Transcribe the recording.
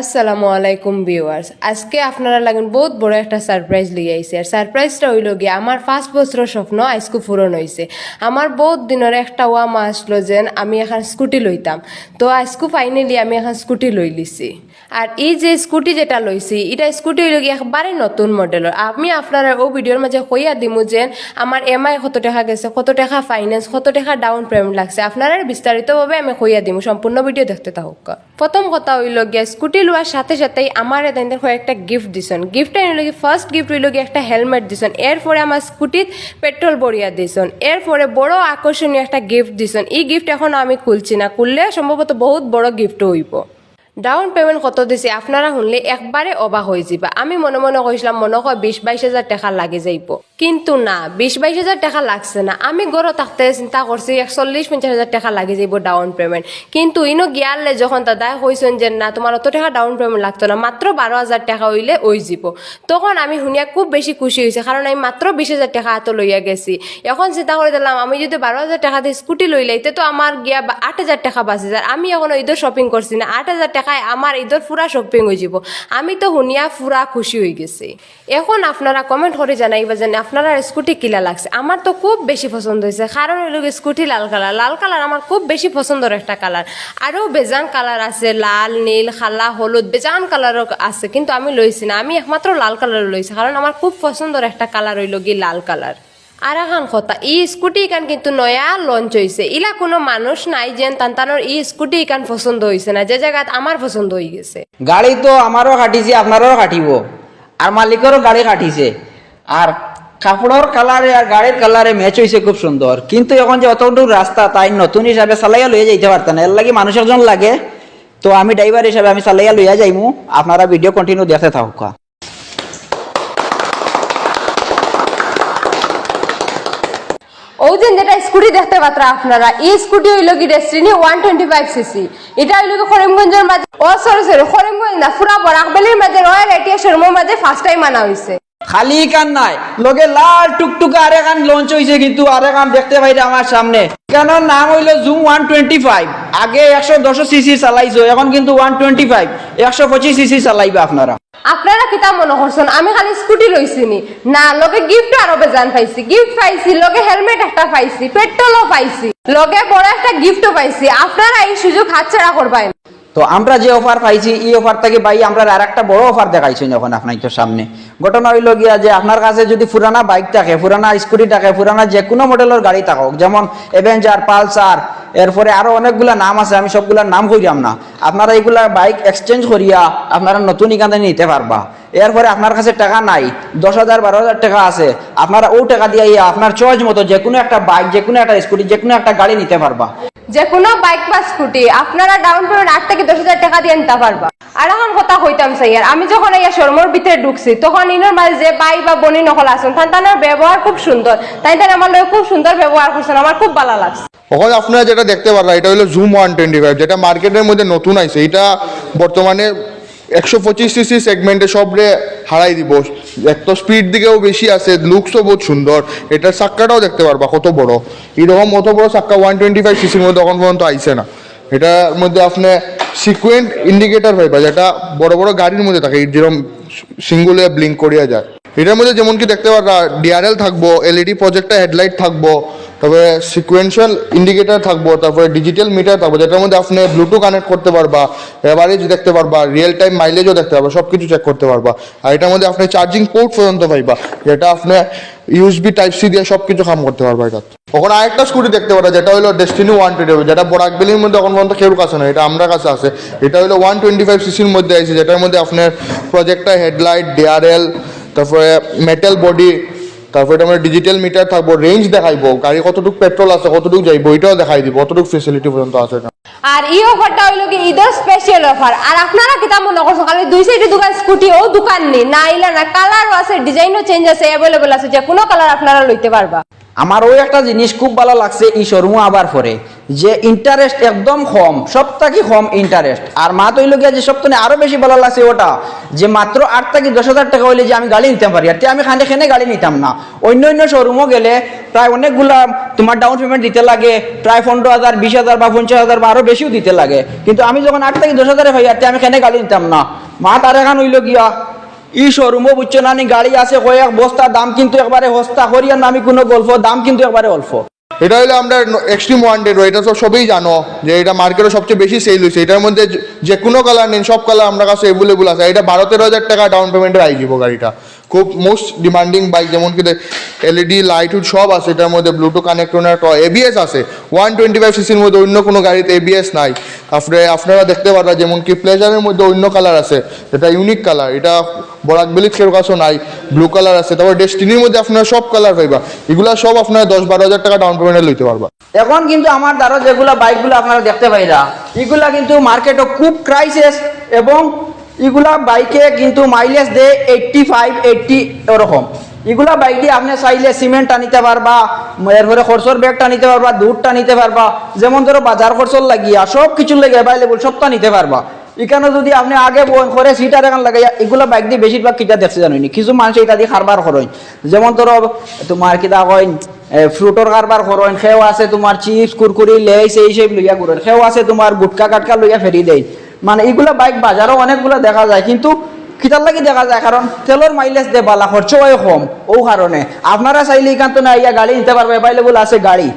আসসালামু আলাইকুম ভিউয়ার্স আজকে আপনারা লাগেন বহুত বড় একটা সারপ্রাইজ লিয়ে আইছে। আর সারপ্রাইজটা হইল গিয়ে আমার ফার্স্ট বছরের স্বপ্ন আজকে পূরণ হয়েছে আমার বহুত দিনের একটা ওয়াম আসলো যে আমি এখন স্কুটি লইতাম। তো আজকে ফাইনালি আমি এখন স্কুটি লই লিছি। আর এই যে স্কুটি যেটা লইছি, এটা স্কুটি হইল গিয়ে একবারে নতুন মডেলের আমি আপনারা ও ভিডিওর মাঝে কইয়া দিমু যে আমার এমআই কত টাকা গেছে, কত টাকা ফাইন্যান্স কত টাকা ডাউন পেমেন্ট লাগছে। আপনারা বিস্তারিতভাবে আমি কইয়া দিমু, সম্পূর্ণ ভিডিও দেখতে থাকুক। প্রথম কথা হইল গিয়া স্কুটি লোৱাৰ সাথে সাথেই আমার এদের কয়েকটা গিফট দিছন। গিফট হইল গিয়ে ফার্স্ট গিফট হইল গিয়ে একটা হেলমেট দিছন। এরপরে আমার স্কুটিত পেট্রোল বড়িয়া দিছন। এরপরে বড় আকর্ষণীয় একটা গিফট দিছন। এই গিফট এখন আমি খুলছি না। খুললে সম্ভবত বহুত বড় গিফট হইব। ডাউন পেমেন্ট কত দিছে? আপনারা শুনলে একবারে অবাক হয়ে যাবা। আমি মনে মনে কইছিলাম মনে হয় বিশ বাইশ হাজার টাকা লাগে যাইব। কিন্তু না, বিশ বাইশ হাজার টাকা লাগছে না। আমি গড় থাকতে চিন্তা করছি, একচল্লিশ পঞ্চাশ হাজার টাকা লাগে যাইব ডাউন পেমেন্ট কিন্তু ইনো গিয়ালে যখন দাদাই কইছেন যে, না, তোমার অত টাকা ডাউন পেমেন্ট লাগতো না, মাত্র বারো হাজার টাকা হইলে ওই যাব। তখন আমি শুনিয়া খুব বেশি খুশি হয়েছে কারণ আমি মাত্র বিশ হাজার টাকা হাতে লইয়া গেছি। এখন চিন্তা করে দিলাম, আমি যদি বারো হাজার টাকা দিয়ে স্কুটি লই লাইতে তো আমার গিয়া আট হাজার টাকা বাঁচি যায়। আমি এখন ঈদের শপিং করছি না আট হাজার টাকায় আমার ঈদের পুরা শপিং হয়ে যাব। আমি তো শুনিয়া পুরা খুশি হয়ে গেছি। এখন আপনারা কমেন্ট করে জানাইবা যে আপনারা স্কুটি কিলা লাগছে। আমার তো খুব বেশি পছন্দ হয়েছে। কারণ হইল স্কুটি লাল কালার। লাল কালার আমার খুব বেশি পছন্দের একটা কালার। আরও বেজান কালার আছে, লাল, নীল, খালা, হলুদ, বেজান কালারও আছে, কিন্তু আমি লইছি না। আমি একমাত্র লাল কালার লইছি। কারণ আমার খুব পছন্দের একটা কালার হইল গিয়ে লাল কালার। আর এখন কথা, ই স্কুটি ইকান কিন্তু নয়া লঞ্চ হয়েছে ইলা কোনো মানুষ নাই যেন তান্তানোর ই স্কুটি ইকান পছন্দ হয়েছে না। যে জায়গাত আমার পছন্দ হয়ে গেছে। গাড়ি তো আমারও কাটিছে, আপনারও কাটিব। আর মালিকেরও গাড়ি কাটিছে। আর কাপড়ের কালারে আর গাড়ির কালারে ম্যাচ হয়েছে খুব সুন্দর। কিন্তু এখন যে অতটুকু রাস্তা, তাই নতুন হিসাবে চালাইয়া লইয়া যাইতে পারতেন এর লাগে মানুষ একজন লাগে। তো আমি ড্রাইভার হিসাবে আমি চালাইয়া লইয়া যাইমু। আপনারা ভিডিও কন্টিনিউ দেখতে থাকুক। ওই যেটা স্কুটি দেখতে পাত্রা আপনারা এই স্কুটি হইল কি Destini one twenty five CC এটা হইল কি করিমগঞ্জের মাঝে ও সরি সরি করিমগঞ্জ না, পুরা বরাকবেলির মাঝে রয়্যাল এটিয়া শোরুমের মাঝে ফার্স্ট টাইম আনা হয়েছে খালি কান নাই। লগে লাল টুকটুকা আরে কান লঞ্চ হয়েছে কিন্তু আরে কান দেখতে পাইরে আমার সামনে। কেন নাম হইল জুম ওয়ান টোয়েন্টি ফাইভ আগে একশো দশ সিসি চালাইছো এখন কিন্তু ওয়ান টোয়েন্টি ফাইভ একশো পঁচিশ সিসি চালাইবে আপনারা। আপনারা কিতা মনে করছেন? আমি খালি স্কুটি লইছিনি। না লগে গিফট আরও বেজান পাইছি। গিফট পাইছি লগে হেলমেট একটা পাইছি পেট্রোলও পাইছি। লগে বড় একটা গিফটও পাইছি। আপনারা এই সুযোগ হাতছাড়া করবেন তো আমরা যে অফার পাইছি এই অফার থেকে ভাই আমরা আর একটা বড় অফার দেখাইছি যখন আপনার সামনে। ঘটনা হইল গিয়া যে আপনার কাছে যদি পুরানা বাইক থাকে পুরানা স্কুটি থাকে পুরানা যে কোনো মডেলের গাড়ি থাকুক, যেমন এভেঞ্জার পালসার এরপরে আরও অনেকগুলা নাম আছে, আমি সবগুলার নাম কইরাম না। আপনারা এইগুলা বাইক এক্সচেঞ্জ করিয়া আপনারা নতুন ইকানে নিতে পারবা। এরপরে আপনার কাছে টাকা নাই, দশ হাজার, বারো হাজার টাকা আছে, আপনারা ও টাকা দিয়ে ইয়া আপনার চয়েস মতো যে কোনো একটা বাইক যে কোনো একটা স্কুটি যে কোনো একটা গাড়ি নিতে পারবা। যে কোনো বাইক বা স্কুটি, আপনারা ডাউন পেমেন্ট আট থেকে দশ হাজার টাকা দিয়ে নিতে পারবা। আর এখন কথা কইতাম স্যার, আমি যখন এই শোরুমের ভিতরে ঢুকছি তখন ইনোর মাঝে যে বাই বা বনি নকল আসুন তান ব্যবহার খুব সুন্দর তাই তাই আমার খুব সুন্দর ব্যবহার করছেন আমার খুব ভালো লাগছে। ওখানে আপনারা যেটা দেখতে পারলা এটা হলো জুম ওয়ান টোয়েন্টি ফাইভ যেটা মার্কেটের মধ্যে নতুন আইছে এটা বর্তমানে একশো পঁচিশ সিসি সেগমেন্টে সবরে হারাই দিব। এক তো স্পিড দিকেও বেশি আছে লুকসও বহুত সুন্দর, এটার চাক্কাটাও দেখতে পারবা, কত বড়। এরকম অত বড় চাক্কা ওয়ান টোয়েন্টি ফাইভ সিসির মধ্যে এখন পর্যন্ত আইছে না। এটার মধ্যে আপনি সিকুয়েন্ট ইন্ডিকেটর পাইবা, যেটা বড় বড় গাড়ির মধ্যে থাকে, যেরকম সিঙ্গুলে ব্লিঙ্ক করিয়া যায় এটার মধ্যে যেমন কি দেখতে পারা ডিআরএল থাকব এলইডি প্রজেক্টর হেডলাইট থাকব তারপরে সিকুয়েন্সিয়াল ইন্ডিকেটার থাকব, তারপরে ডিজিটাল মিটার থাকব, যেটার মধ্যে আপনি ব্লুটুথ কানেক্ট করতে পারবা এভারেজ দেখতে পারবা রিয়েল টাইম মাইলেজও দেখতে পারবা সব কিছু চেক করতে পারবা। আর এটার মধ্যে আপনি চার্জিং পোর্ট পর্যন্ত পাইবা, যেটা আপনি ইউএসবি টাইপ সি দিয়ে সব কিছু কাম করতে পারবা এটা। ওখানে আরেকটা স্কুটি দেখতে পারবা যেটা হলো ডেস্টিনি ওয়ান টোয়েন্টি যেটা বড় বরাকবেলির মধ্যে এখন পর্যন্ত কেউ কাছে না এটা আমরা কাছে আছে। এটা হলো ওয়ান টোয়েন্টি ফাইভ সিসির মধ্যে আছে যেটার মধ্যে আপনার প্রজেক্টর হেডলাইট ডিআরএল তারপরে মেটাল বডি তারপরে মানে ডিজিটাল মিটার থাকব রেঞ্জ দেখাইবো, গাড়ি কতটুকু পেট্রোল আছে, কতটুকু যাইবো এটাও দেখাই দিব, কতটুকু ফেসিলিটি পর্যন্ত আছে আর এই অফারটা হইল কি ঈদের স্পেশাল অফার আর আপনারা কিতা মনে করছেন খালি দুই সাইডে দোকান স্কুটি ও দোকান নেই না আইলা না কালারও আছে ডিজাইনও চেঞ্জ আছে অ্যাভেলেবল আছে, যে কোনো কালার আপনারা লইতে পারবা। আমার ওই একটা জিনিস খুব ভালো লাগছে এই শোরুমে আবার পরে। যে ইন্টারেস্ট একদম কম থেকে কম ইন্টারেস্ট আর মা তৈল গিয়া যে সপ্তাহে আরও বেশি ভালো লাগছে ওটা, যে মাত্র আট থেকে দশ হাজার টাকা হইলে যে আমি গাড়ি নিতে পারি, আর তে আমি খানে খানে গাড়ি নিতাম না। অন্য অন্য শোরুমও গেলে প্রায় অনেকগুলা তোমার ডাউন পেমেন্ট দিতে লাগে, প্রায় পনেরো হাজার, বিশ হাজার বা পঞ্চাশ হাজার বা আরও বেশিও দিতে লাগে। কিন্তু আমি যখন আট থেকে দশ হাজারে হই, আর তে আমি খানে গাড়ি নিতাম না। মা তার এখন হইল গিয়া ই শোরুমও বুঝছ না গাড়ি আছে কয়েক বস্তা, দাম কিন্তু একবারে হস্তা করিয়ার নামি কোনো গল্প, দাম কিন্তু একবারে অল্প। এটা হলো আমরা এক্সট্রিম ওয়ান্টেড এটা তো সবই জানো, যে এটা মার্কেটে সবচেয়ে বেশি সেল হয়েছে এটার মধ্যে যে- কোনো কালার নিন, সব কালার আমরা কাছে অ্যাভেলেবল আছে। এটা বারো তেরো হাজার টাকা ডাউন পেমেন্টে আই গাড়িটা। খুব মোস্ট ডিমান্ডিং বাইক যেমন কি এলইডি লাইট উড সব আছে, এটার মধ্যে ব্লুটুথ কানেক্ট এবিএস আছে। ওয়ান টোয়েন্টি ফাইভ সিসির মধ্যে অন্য কোনো গাড়িতে এবিএস নাই। তারপরে আপনারা দেখতে পারবেন যেমন কি প্লেজারের মধ্যে অন্য কালার আছে। এটা ইউনিক কালার এটা বরাক বেলিত কেউ কাছেও নাই ব্লু কালার আছে। তারপর ডেস্টিনির মধ্যে আপনারা সব কালার পাইবা। এগুলা সব আপনারা দশ বারো হাজার টাকা ডাউন পেমেন্টে লইতে পারবা। এখন কিন্তু আমার দ্বারা যেগুলা বাইকগুলো আপনারা দেখতে পাইরা, এগুলা কিন্তু মার্কেটও খুব ক্রাইসিস এবং এগুলা বাইকে কিন্তু মাইলেজ দেয় এইটটি ফাইভ এইটটি ওরকম এগুলা বাইক দিয়ে আপনি চাইলে সিমেন্ট টানিতে পারবা, এরপরে খরচর ব্যাগ টানিতে পারবা, দুধ টানিতে পারবা, যেমন ধরো বাজার খরচর লাগিয়া সব কিছু লাগে অ্যাভেলেবল সবটা নিতে পারবা। এখানে যদি আপনি আগে করে সিটার এখন লাগাইয়া, এগুলা বাইক দিয়ে বেশিরভাগ কিটা দেখতে জানি কিছু মানুষ এটা দিয়ে খারবার করেন যেমন ধরো, তোমার কিতা কইন ফ্রুটর কারবার করেন সেও আছে তোমার চিপস কুরকুরি লেস এই সব লইয়া করেন সেও আছে তোমার গুটকা কাটকা লইয়া ফেরি দেয় মানে এইগুলা বাইক বাজারও অনেকগুলো দেখা যায়, কিন্তু কিতার লাগি দেখা যায়, কারণ তেলের মাইলেজ দে বালা খরচ কম। ও কারণে। আপনারা চাইলে এখান তো না ইয়া গাড়ি নিতে পারবে অ্যাভেলেবল আছে গাড়ি।